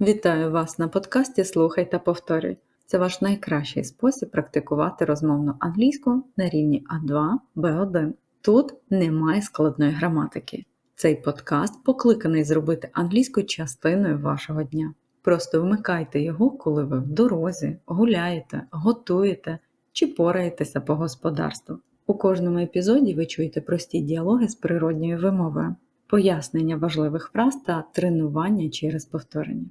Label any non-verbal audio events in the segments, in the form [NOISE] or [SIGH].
Вітаю вас на подкасті Слухай та повторюй. Це ваш найкращий спосіб практикувати розмовну англійську на рівні А2, Б1. Тут немає складної граматики. Цей подкаст покликаний зробити англійську частиною вашого дня. Просто вмикайте його, коли ви в дорозі, гуляєте, готуєте чи пораєтеся по господарству. У кожному епізоді ви чуєте прості діалоги з природньою вимовою, пояснення важливих фраз та тренування через повторення.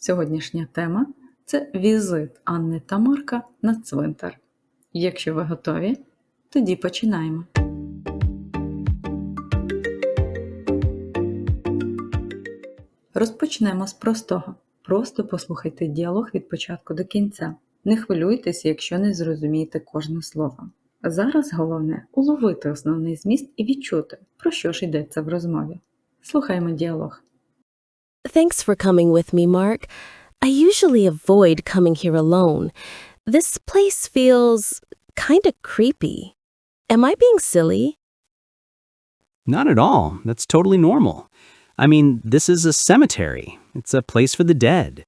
Сьогоднішня тема це візит Анни та Марка на цвинтар. Якщо ви готові, тоді починаємо. Розпочнемо з простого. Просто послухайте діалог від початку до кінця. Не хвилюйтеся, якщо не зрозумієте кожне слово. Зараз головне уловити основний зміст і відчути, про що ж йдеться в розмові. Слухаємо діалог. Thanks for coming with me, Mark. I usually avoid coming here alone. This place feels kind of creepy. Am I being silly? Not at all. That's totally normal. I mean, this is a cemetery. It's a place for the dead.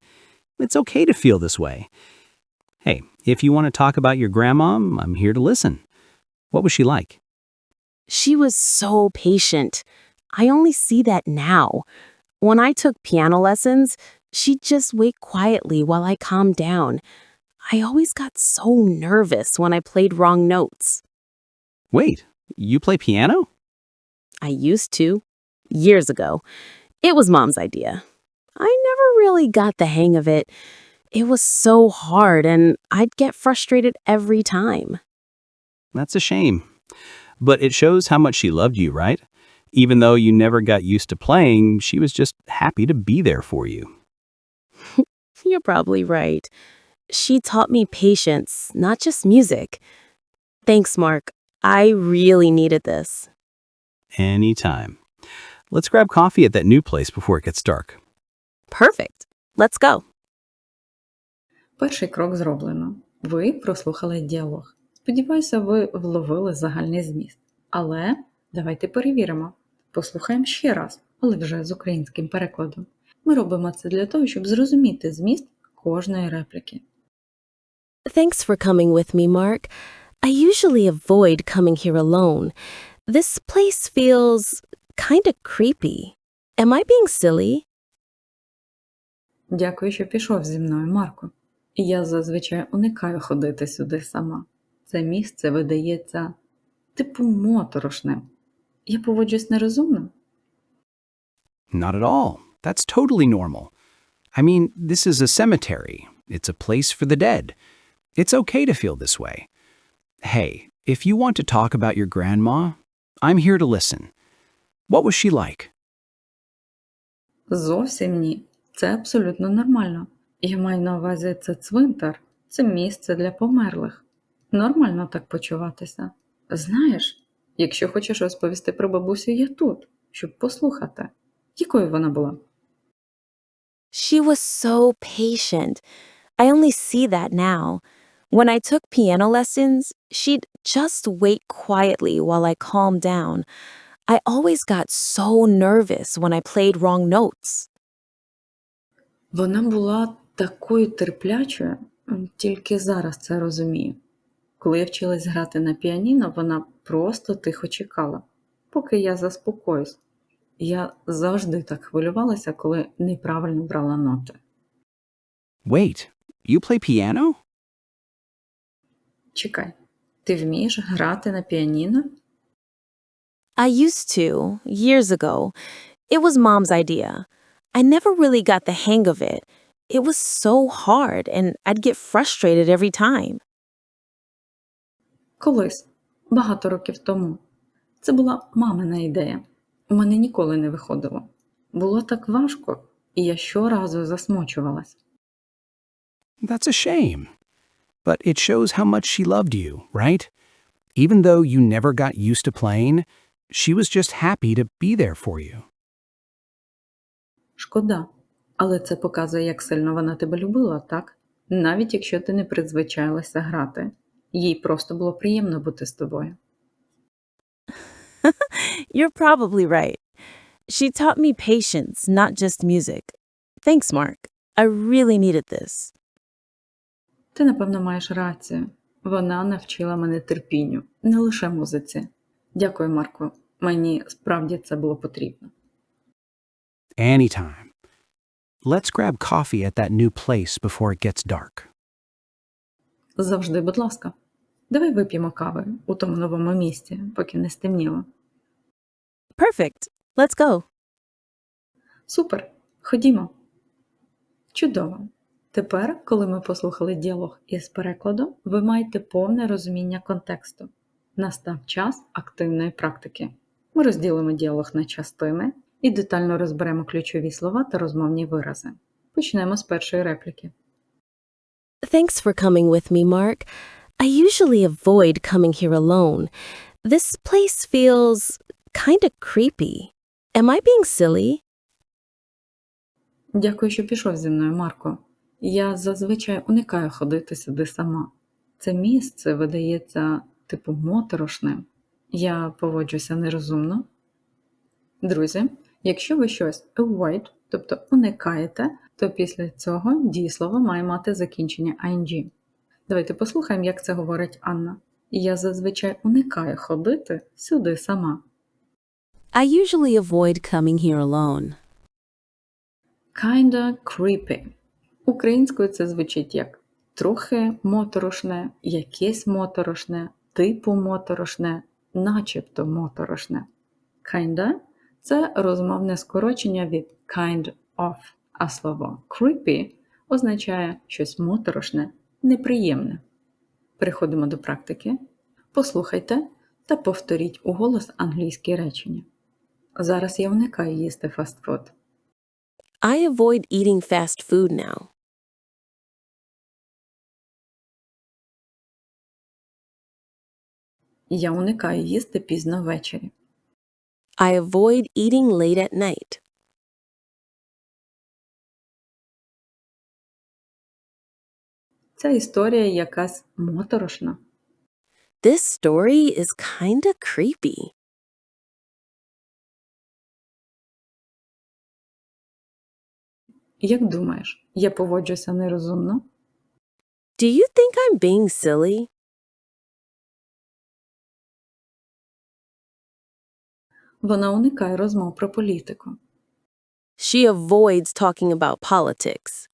It's okay to feel this way. Hey, if you want to talk about your grandma, I'm here to listen. What was she like? She was so patient. I only see that now. When I took piano lessons, she'd just wait quietly while I calmed down. I always got so nervous when I played wrong notes. Wait, you play piano? I used to, years ago. It was mom's idea. I never really got the hang of it. It was so hard, and I'd get frustrated every time. That's a shame. But it shows how much she loved you, right? Even though you never got used to playing, she was just happy to be there for you. [LAUGHS] You're probably right. She taught me patience, not just music. Thanks, Mark. I really needed this. Anytime. Let's grab coffee at that new place before it gets dark. Perfect. Let's go. Перший крок зроблено. Ви прослухали діалог. Сподіваюся, ви вловили загальний зміст. Але давайте перевіримо. Послухаємо ще раз, але вже з українським перекладом. Ми робимо це для того, щоб зрозуміти зміст кожної репліки. Thanks for coming with me, Mark. I usually avoid coming here alone. This place feels kind of creepy. Am I being silly? Дякую, що пішов зі мною, Марко. Я зазвичай уникаю ходити сюди сама. Це місце видається типу моторошним. Я поводжусь нерозумно. Not at all. That's totally normal. I mean, this is a cemetery. It's a place for the dead. It's okay to feel this way. Hey, if you want to talk about your grandma, I'm here to listen. What was she like? Зовсім ні. Це абсолютно нормально. Я маю на увазі це цвинтар, це місце для померлих. Нормально так почуватися. Знаєш, якщо хочеш розповісти про бабусю, я тут, щоб послухати. Якою вона була? She was so patient. I only see that now. When I took piano lessons, she'd just wait quietly while I calmed down. I always got so nervous when I played wrong notes. Вона була такою терплячою, тільки зараз це розумію. Коли я вчилась грати на піаніно, вона просто тихо чекала, поки я заспокоюсь. Я завжди так хвилювалася, коли неправильно брала ноти. Wait, you play piano? Чекай, ти вмієш грати на піаніно? I used to, years ago. It was mom's idea. I never really got the hang of it. It was so hard, and I'd get frustrated every time. Колись, багато років тому. Це була мамина ідея. У мене ніколи не виходило. Було так важко, і я щоразу засмучувалась. That's a shame. But it shows how much she loved you, right? Even though you never got used to playing, she was just happy to be there for you. Шкода. Але це показує, як сильно вона тебе любила, так? Навіть якщо ти не призвичайлася грати. Їй просто було приємно бути з тобою. You're probably right. She taught me patience, not just music. Thanks, Mark. I really needed this. Ти, напевно, маєш рацію. Вона навчила мене терпінню, не лише музиці. Дякую, Марко. Мені справді це було потрібно. Anytime. Let's grab coffee at that new place before it gets dark. Завжди, будь ласка. Давай вип'ємо кави у тому новому місці, поки не стемніло. Perfect. Let's go. Супер, ходімо. Чудово. Тепер, коли ми послухали діалог із перекладом, ви маєте повне розуміння контексту. Настав час активної практики. Ми розділимо діалог на частини і детально розберемо ключові слова та розмовні вирази. Почнемо з першої репліки. Thanks for coming with me, Mark. I usually avoid coming here alone. This place feels kinda creepy. Am I being silly? Дякую, що пішов зі мною, Марко. Я зазвичай уникаю ходити сюди сама. Це місце видається типу моторошним. Я поводжуся нерозумно. Друзі, якщо ви щось avoid, тобто уникаєте, то після цього дієслово має мати закінчення ing. Давайте послухаємо, як це говорить Анна. Я зазвичай уникаю ходити сюди сама. I usually avoid coming here alone. Kinda creepy. Українською це звучить як трохи моторошне, якесь моторошне, типу моторошне, начебто моторошне. Kinda – це розмовне скорочення від kind of, а слово creepy означає щось моторошне, неприємне. Переходимо до практики. Послухайте та повторіть у голос англійські речення. Зараз я уникаю їсти фастфуд. I avoid eating fast food now. Я уникаю їсти пізно ввечері. I avoid eating late at night. Ця історія якась моторошна. This story is kinda creepy. Як думаєш, я поводжуся нерозумно? Do you think I'm being silly? Вона уникає розмов про політику. She avoids talking about politics.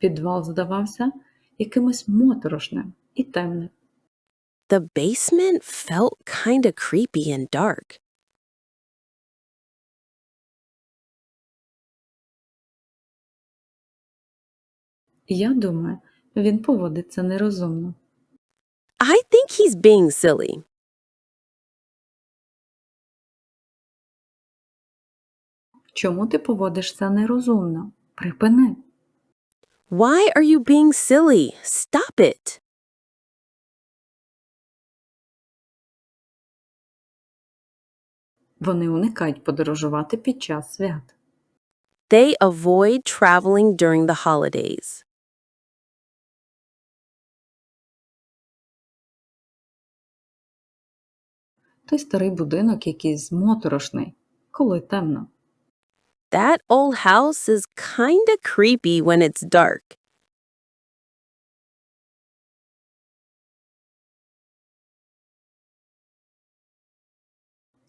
Підвал здавався якимось моторошним і темним. The basement felt kinda creepy and dark. Я думаю, він поводиться нерозумно. I think he's being silly. Чому ти поводишся нерозумно? Припини. Why are you being silly? Stop it. Вони уникають подорожувати під час свят. They avoid traveling during the holidays. Той старий будинок якийсь моторошний, коли темно. That old house is kinda creepy when it's dark.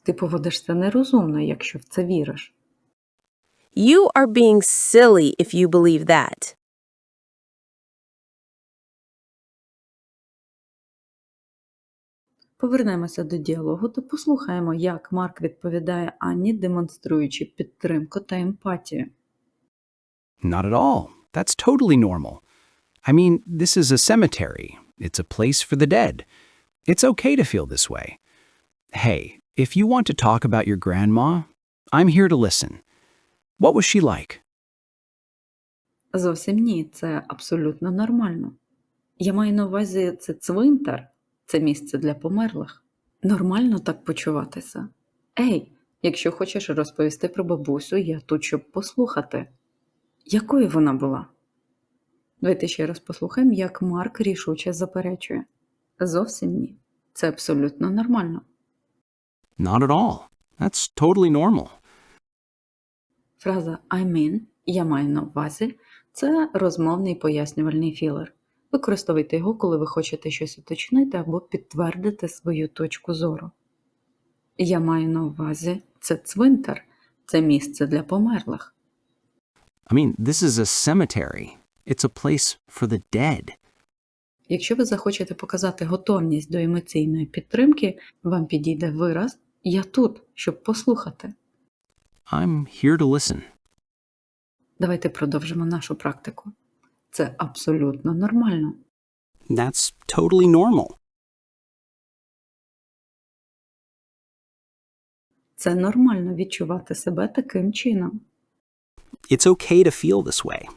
Ти поводишся нерозумно, якщо в це віриш. You are being silly if you believe that. Повернемося до діалогу та послухаємо, як Марк відповідає Анні, демонструючи підтримку та емпатію. Not at all. That's totally normal. I mean, this is a cemetery. It's a place for the dead. It's okay to feel this way. Hey, if you want to talk about your grandma, I'm here to listen. What was she like? Зовсім ні, це абсолютно нормально. Я маю на увазі це цвинтар, це місце для померлих. Нормально так почуватися. Ей, якщо хочеш розповісти про бабусю, я тут, щоб послухати. Якою вона була? Давайте ще раз послухаємо, як Марк рішуче заперечує. Зовсім ні. Це абсолютно нормально. Not at all. That's totally normal. Фраза I mean я маю на увазі це розмовний пояснювальний філер. Використовуйте його, коли ви хочете щось уточнити або підтвердити свою точку зору. Я маю на увазі це цвинтар, це місце для померлих. I mean, this is a cemetery. It's a place for the dead. Якщо ви захочете показати готовність до емоційної підтримки, вам підійде вираз Я тут, щоб послухати. I'm here to listen. Давайте продовжимо нашу практику. Це абсолютно нормально. That's totally normal. Це нормально відчувати себе таким чином. It's okay to feel this way.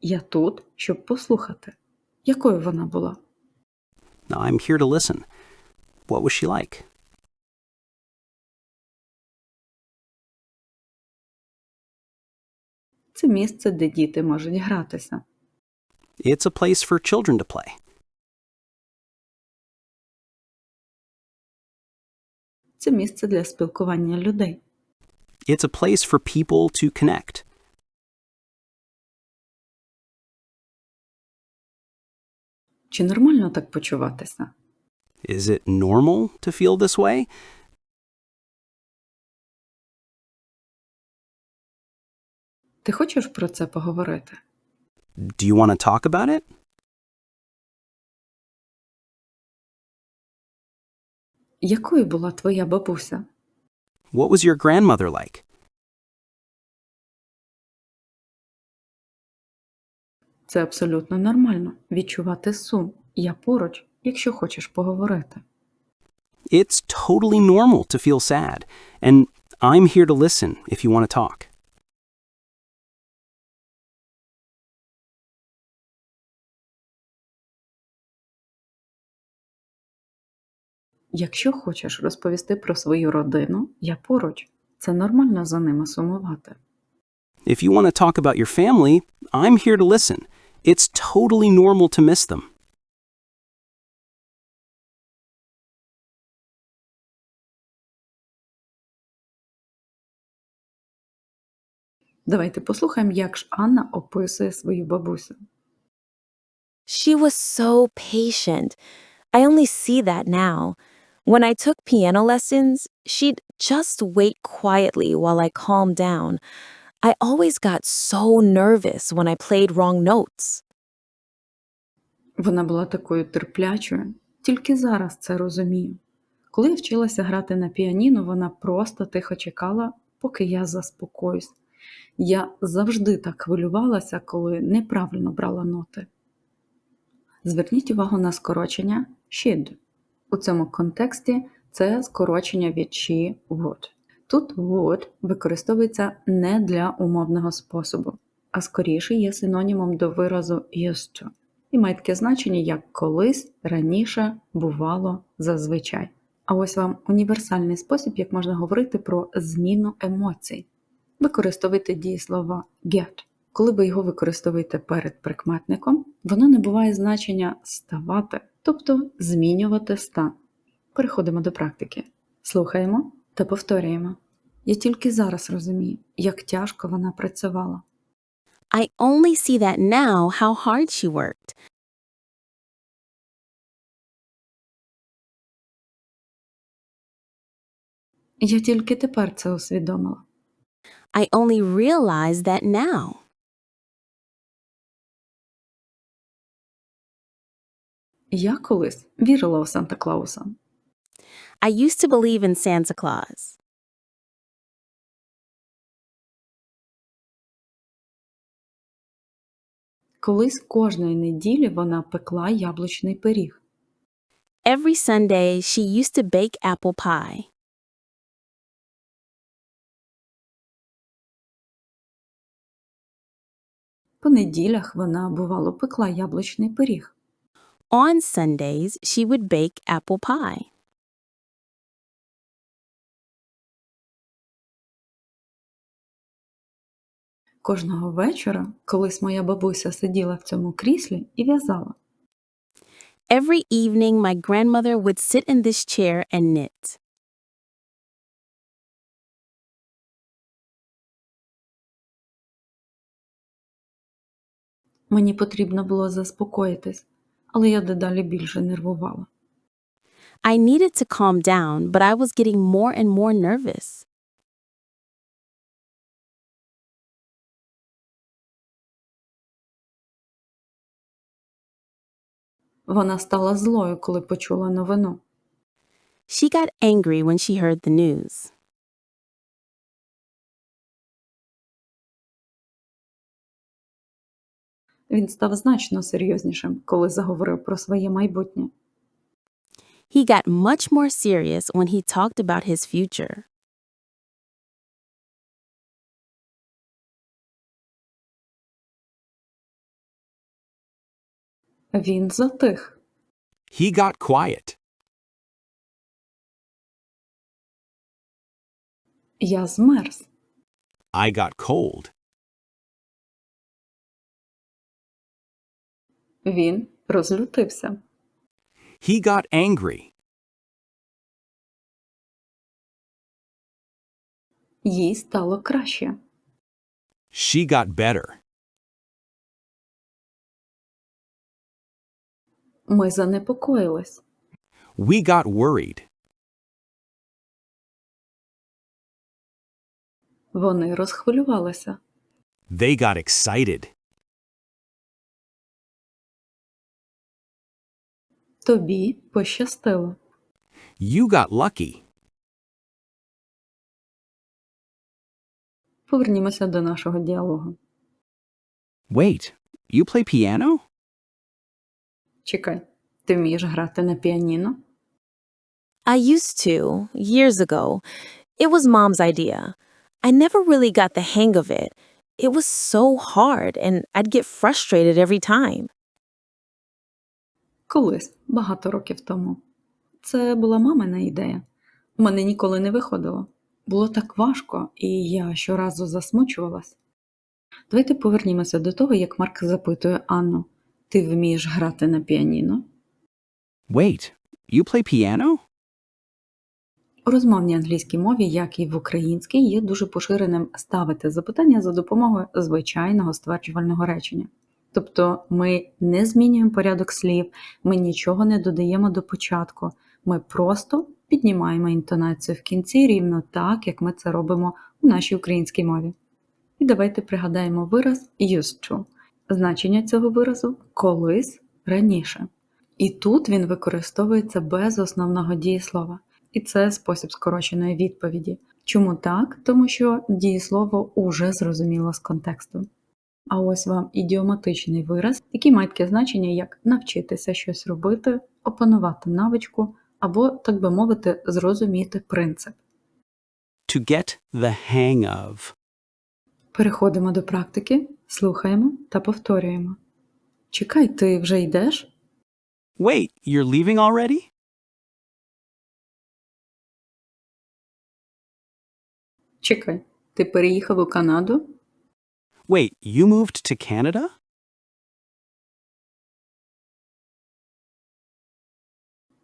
Я тут, щоб послухати. Якою вона була? I'm here to listen. What was she like? Це місце, де діти можуть гратися. It's a place for children to play. Це місце для спілкування людей. It's a place for people to connect. Чи нормально так почуватися? Is it normal to feel this way? Ти хочеш про це поговорити? Do you want to talk about it? Якою була твоя бабуся? What was your grandmother like? Це абсолютно нормально відчувати сум. Я поруч, якщо хочеш поговорити. It's totally normal to feel sad, and I'm here to listen if you want to talk. Якщо хочеш розповісти про свою родину, я поруч. Це нормально за ними сумувати. If you want to talk about your family, I'm here to listen. It's totally normal to miss them. Давайте послухаємо, як ж Анна описує свою бабусю. She was so patient. I only see that now. When I took piano lessons, she'd just wait quietly while I calmed down. I always got so nervous when I played wrong notes. Вона була такою терплячою, тільки зараз це розумію. Коли я вчилася грати на піаніно, вона просто тихо чекала, поки я заспокоюсь. Я завжди так хвилювалася, коли неправильно брала ноти. Зверніть увагу на скорочення should. У цьому контексті це скорочення від she would. Тут would використовується не для умовного способу, а скоріше є синонімом до виразу used to і має таке значення, як колись, раніше, бувало, зазвичай. А ось вам універсальний спосіб, як можна говорити про зміну емоцій. Використовуйте дієслово get. Коли ви його використовуєте перед прикметником, воно не буває значення ставати, тобто змінювати стан. Переходимо до практики. Слухаємо та повторюємо. Я тільки зараз розумію, як тяжко вона працювала. I only see that now how hard she worked. Я тільки тепер це усвідомила. I only realize that now. Я колись вірила у Санта Клауса. I used to believe in Santa Claus. Колись кожної неділі вона пекла яблучний пиріг. Every Sunday, she used to bake apple pie. По неділях вона бувало пекла яблучний пиріг. On Sundays, she would bake apple pie. Кожного вечора колись моя бабуся сиділа в цьому кріслі і в'язала. Every evening, my grandmother would sit in this chair and knit. Мені потрібно було заспокоїтись, але я дедалі більше нервувала. I needed to calm down, but I was getting more and more nervous. Вона стала злою, коли почула новину. She got angry when she heard the news. Він став значно серйознішим, коли заговорив про своє майбутнє. He got much more serious when he talked about his future. Він затих. He got quiet. Я змерз. I got cold. Він розлютився. He got angry. Їй стало краще. She got better. Ми занепокоїлись. We got worried. Вони розхвилювалися. They got excited. Тобі пощастило. You got lucky. Повернімося до нашого діалогу. Wait, you play piano? Чекай, ти вмієш грати на піаніно? I used to, years ago. It was mom's idea. I never really got the hang of it. It was so hard, and I'd get frustrated every time. Колись, багато років тому. Це була мамина ідея. У мене ніколи не виходило. Було так важко, і я щоразу засмучувалась. Давайте повернімося до того, як Марк запитує Анну: Ти вмієш грати на піаніно? Wait, you play piano? У розмовній англійській мові, як і в українській, є дуже поширеним ставити запитання за допомогою звичайного стверджувального речення. Тобто ми не змінюємо порядок слів, ми нічого не додаємо до початку, ми просто піднімаємо інтонацію в кінці рівно так, як ми це робимо у нашій українській мові. І давайте пригадаємо вираз used to. Значення цього виразу колись раніше. І тут він використовується без основного дієслова. І це спосіб скороченої відповіді. Чому так? Тому що дієслово уже зрозуміло з контексту. А ось вам ідіоматичний вираз, який має таке значення, як навчитися щось робити, опанувати навичку або, так би мовити, зрозуміти принцип. To get the hang of. Переходимо до практики, слухаємо та повторюємо. Чекай, ти вже йдеш? Wait, you're leaving already? Чекай, ти переїхав у Канаду? Wait, you moved to Canada?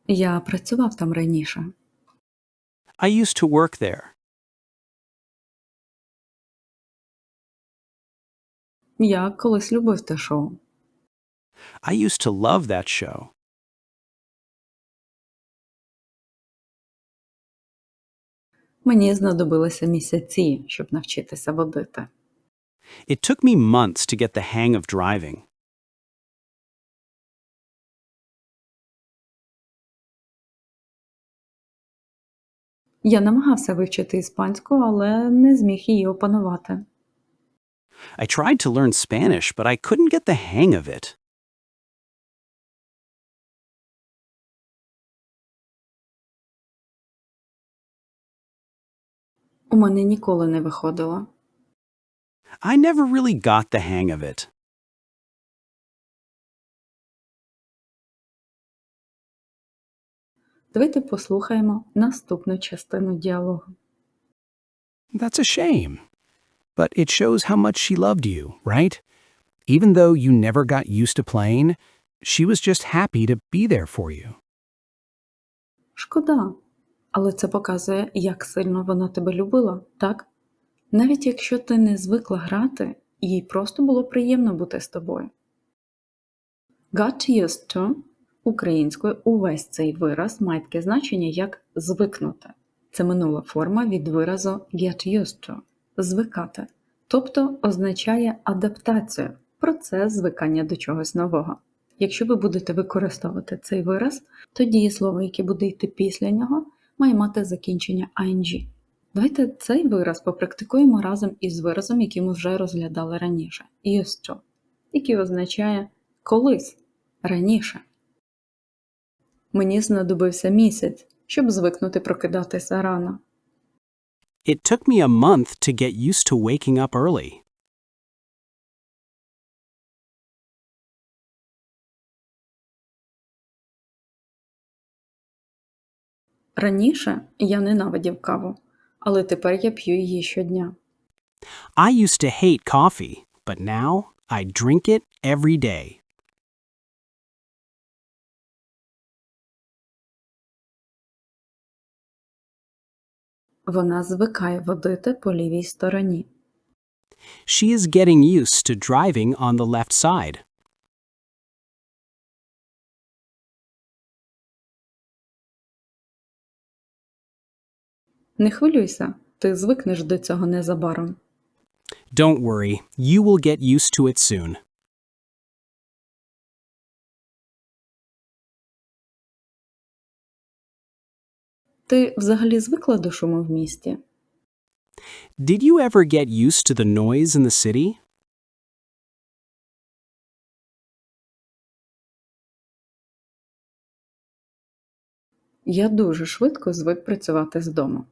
Я працював там раніше. I used to work there. Я колись любив те шоу. I used to love that show. Мені знадобилися місяці, щоб навчитися водити. It took me months to get the hang of driving. Я намагався вивчити іспанську, але не зміг її опанувати. I tried to learn Spanish, but I couldn't get the hang of it. У мене ніколи не виходило. I never really got the hang of it. Давайте послухаємо наступну частину діалогу. That's a shame. But it shows how much she loved you, right? Even though you never got used to playing, She was just happy to be there for you. Шкода. Але це показує, як сильно вона тебе любила, так? Навіть якщо ти не звикла грати, їй просто було приємно бути з тобою. Got used to українською увесь цей вираз має таке значення як звикнути. Це минула форма від виразу get used to звикати, тобто означає адаптацію, процес звикання до чогось нового. Якщо ви будете використовувати цей вираз, то дієслово, яке буде йти після нього, має мати закінчення ing. Давайте цей вираз попрактикуємо разом із виразом, який ми вже розглядали раніше used to, який означає колись, раніше. Мені знадобився місяць, щоб звикнути прокидатися рано. It took me a month to get used to waking up early. Раніше я ненавидів каву, але тепер я п'ю її щодня. I used to hate coffee, but now I drink it every day. Вона звикає водити по лівій стороні. She is getting used to driving on the left side. Не хвилюйся, ти звикнеш до цього незабаром. Don't worry, you will get used to it soon. Ти взагалі звикла до шуму в місті? Did you ever get used to the noise in the city? Я дуже швидко звик працювати з дому.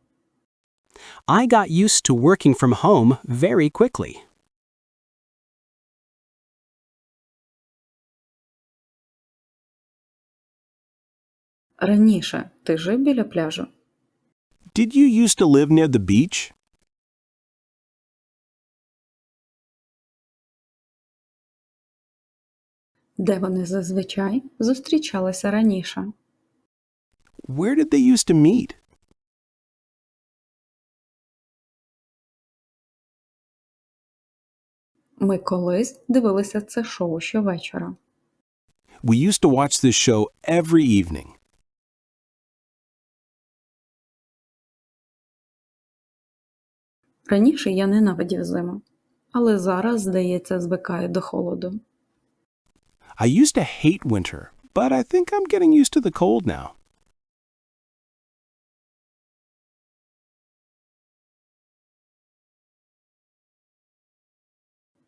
I got used to working from home very quickly. Раніше ти жив біля пляжу. Did you used to live near the beach? Де вони зазвичай зустрічалися раніше. Where did they used to meet? Ми колись дивилися це шоу щовечора. We used to watch this show every evening. Раніше я ненавидів зиму, але зараз, здається, звикаю до холоду. I used to hate winter, but I think I'm getting used to the cold now.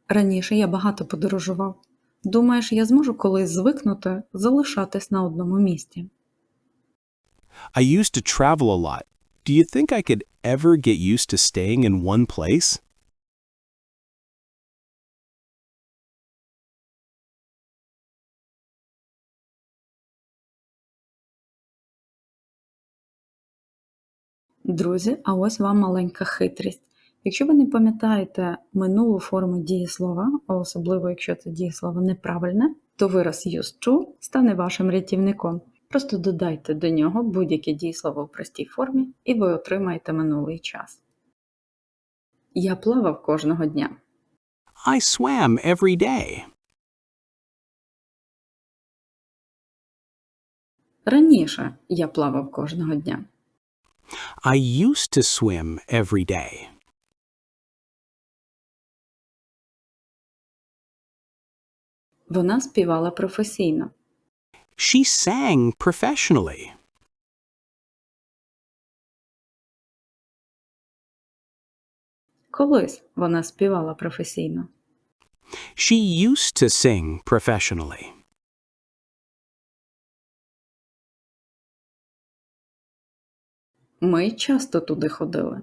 Раніше я багато подорожував. Думаєш, я зможу колись звикнути залишатись на одному місці? I used to travel a lot. Do you think I could ever get used to staying in one place? Друзі, а ось вам маленька хитрість. Якщо ви не пам'ятаєте минулу форму дієслова, а особливо якщо це дієслово неправильне, то вираз used to стане вашим рятівником. Просто додайте до нього будь-яке дієслово в простій формі, і ви отримаєте минулий час. Я плавав кожного дня. I swam every day. Раніше я плавав кожного дня. I used to swim every day. Вона співала професійно. She sang professionally. Колись вона співала професійно. She used to sing professionally. Ми часто туди ходили.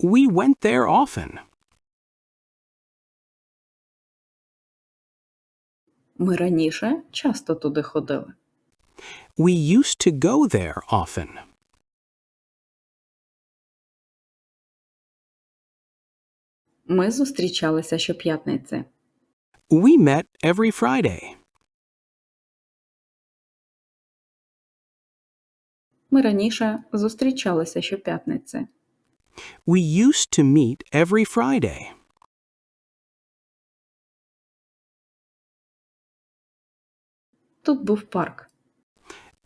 We went there often. Ми раніше часто туди ходили. We used to go there often. Ми зустрічалися щоп'ятниці. We met every Friday. Ми раніше зустрічалися щоп'ятниці. We used to meet every Friday. Тут був парк.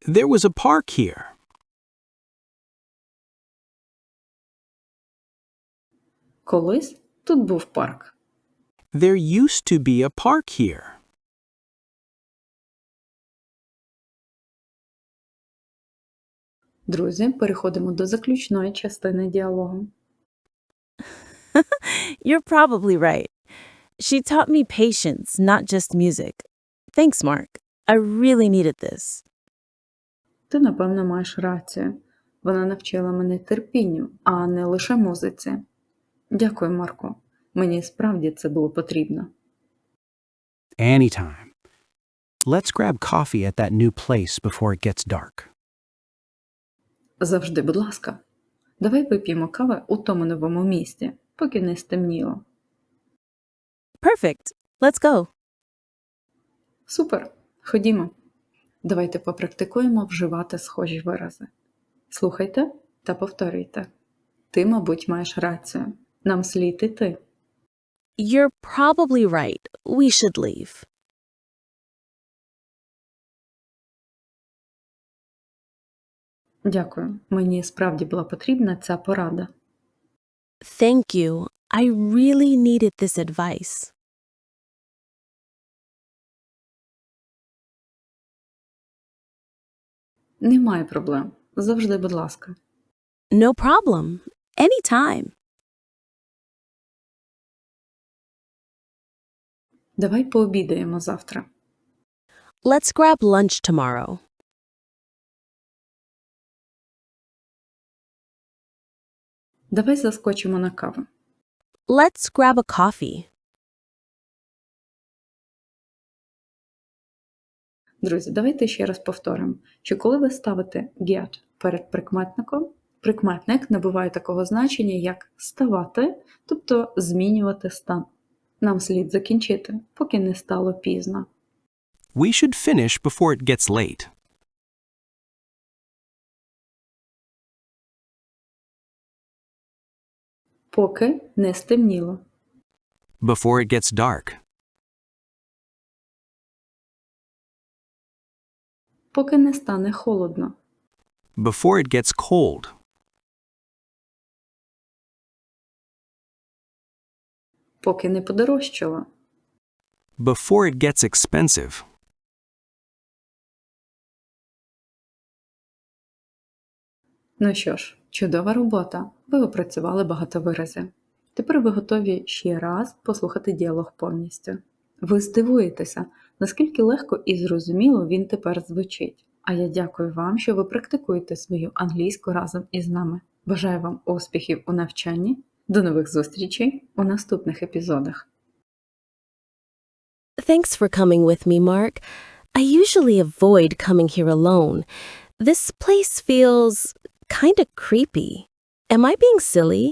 There was a park here. Колись тут був парк. There used to be a park here. Друзі, переходимо до заключної частини діалогу. [LAUGHS] You're probably right. She taught me patience, not just music. Thanks, Mark. I really needed this. Ти, напевно, маєш рацію. Вона навчила мене терпінню, а не лише музиці. Дякую, Марко. Мені справді це було потрібно. Anytime. Let's grab coffee at that new place before it gets dark. Завжди, будь ласка. Давай вип'ємо кави у тому новому місті, поки не стемніло. Perfect. Let's go. Супер. Ходімо. Давайте попрактикуємо вживати схожі вирази. Слухайте та повторюйте. Ти, мабуть, маєш рацію. Нам слід іти. You're probably right. We should leave. Дякую. Мені справді була потрібна ця порада. Thank you. I really needed this advice. Немає проблем. Завжди, будь ласка. No problem. Anytime. Давай пообідаємо завтра. Let's grab lunch tomorrow. Давай заскочимо на каву. Let's grab a coffee. Друзі, давайте ще раз повторимо, що коли ви ставите get перед прикметником, прикметник набуває такого значення, як ставати, тобто змінювати стан. Нам слід закінчити, поки не стало пізно. We should finish before it gets late. Поки не стемніло. Before it gets dark. Поки не стане холодно. Before it gets cold. Поки не подорожчало. Before it gets expensive. Ну що ж, чудова робота. Ви опрацювали багато виразів. Тепер ви готові ще раз послухати діалог повністю. Ви здивуєтеся, наскільки легко і зрозуміло він тепер звучить. А я дякую вам, що ви практикуєте свою англійську разом із нами. Бажаю вам успіхів у навчанні. До нових зустрічей у наступних епізодах. Thanks for coming with me, Mark. I usually avoid coming here alone. This place feels kinda creepy. Am I being silly?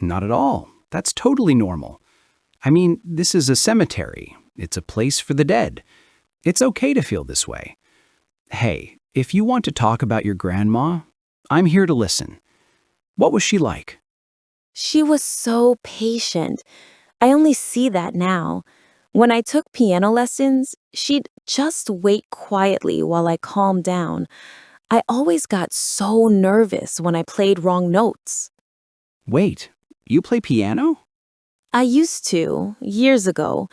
Not at all. That's totally normal. I mean, this is a cemetery. It's a place for the dead. It's okay to feel this way. Hey, if you want to talk about your grandma, I'm here to listen. What was she like? She was so patient. I only see that now. When I took piano lessons, she'd just wait quietly while I calmed down. I always got so nervous when I played wrong notes. Wait, you play piano? I used to, years ago.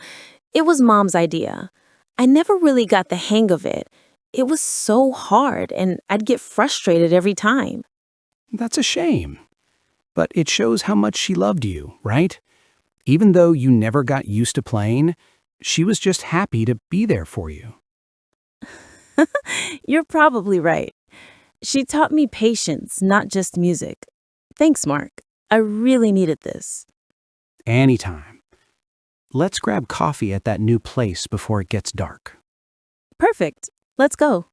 It was mom's idea. I never really got the hang of it. It was so hard, and I'd get frustrated every time. That's a shame. But it shows how much she loved you, right? Even though you never got used to playing, she was just happy to be there for you. [LAUGHS] You're probably right. She taught me patience, not just music. Thanks, Mark. I really needed this. Anytime. Let's grab coffee at that new place before it gets dark. Perfect. Let's go.